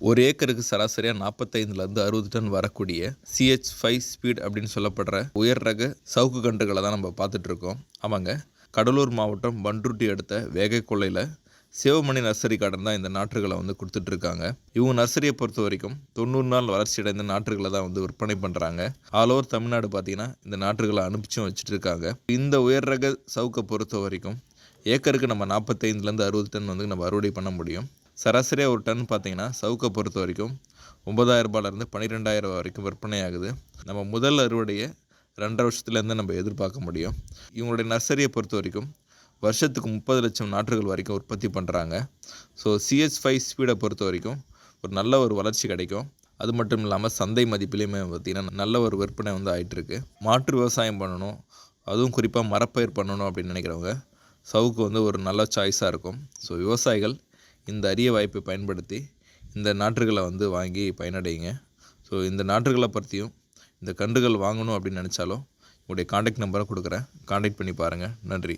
ஒரு ஏக்கருக்கு சராசரியாக நாற்பத்தைந்துலேருந்து அறுபது டன் வரக்கூடிய சிஹெச் ஃபைவ் ஸ்பீட் அப்படின்னு சொல்லப்படுற உயர் ரக சவுக்கு கன்றுகளை தான் நம்ம பார்த்துட்ருக்கோம் ஆமாங்க. கடலூர் மாவட்டம் பண்ருட்டி அடுத்த வேகைக்கொள்ளையில் சிவமணி நர்சரி கார்டன் தான் இந்த நாற்றுகளை வந்து கொடுத்துட்ருக்காங்க இவங்க நர்சரியை பொறுத்த வரைக்கும் தொண்ணூறு நாள் வளர்ச்சியடைந்த நாற்றுகளை தான் வந்து விற்பனை பண்ணுறாங்க ஆல் ஓவர் தமிழ்நாடு பார்த்தீங்கன்னா இந்த நாற்றுகளை அனுப்பிச்சும் வச்சுட்டு இருக்காங்க. இந்த உயர் ரக சவுக்கை பொறுத்த வரைக்கும் ஏக்கருக்கு நம்ம நாற்பத்தைந்துலேருந்து அறுபது டன் வந்து நம்ம அறுவடை பண்ண முடியும். சராசரியாக ஒரு டன் பார்த்தீங்கன்னா சவுக்கை பொறுத்த வரைக்கும் ஒன்பதாயிரம் ரூபாயிலேருந்து பன்னிரெண்டாயிரம் வரைக்கும் விற்பனை ஆகுது நம்ம முதல் அறுவடையை ரெண்டரை வருஷத்துலேருந்து நம்ம எதிர்பார்க்க முடியும். இவங்களுடைய நர்சரியை பொறுத்த வரைக்கும் வருஷத்துக்கு முப்பது லட்சம் நாற்றுகள் வரைக்கும் உற்பத்தி பண்ணுறாங்க ஸோ சிஎஸ் ஃபைவ் ஸ்பீடை பொறுத்த வரைக்கும் ஒரு நல்ல ஒரு வளர்ச்சி கிடைக்கும். அது மட்டும் இல்லாமல் சந்தை மதிப்பிலையுமே பார்த்திங்கன்னா நல்ல ஒரு விற்பனை வந்து ஆகிட்டுருக்கு மாற்று விவசாயம் பண்ணணும். அதுவும் குறிப்பாக மரப்பயிர் பண்ணணும் அப்படின்னு நினைக்கிறவங்க சவுக்கு வந்து ஒரு நல்ல சாய்ஸாக இருக்கும். ஸோ விவசாயிகள் இந்த அரிய வாய்ப்பை பயன்படுத்தி இந்த நாற்றுகளை வந்து வாங்கி பயனடையுங்க. ஸோ இந்த நாற்றுகளை பற்றியும் இந்த கன்றுகள் வாங்கணும் அப்படின்னு நினச்சாலும் உங்களுடைய காண்டாக்ட் நம்பரை கொடுக்குறேன். காண்டாக்ட் பண்ணி பாருங்கள் நன்றி.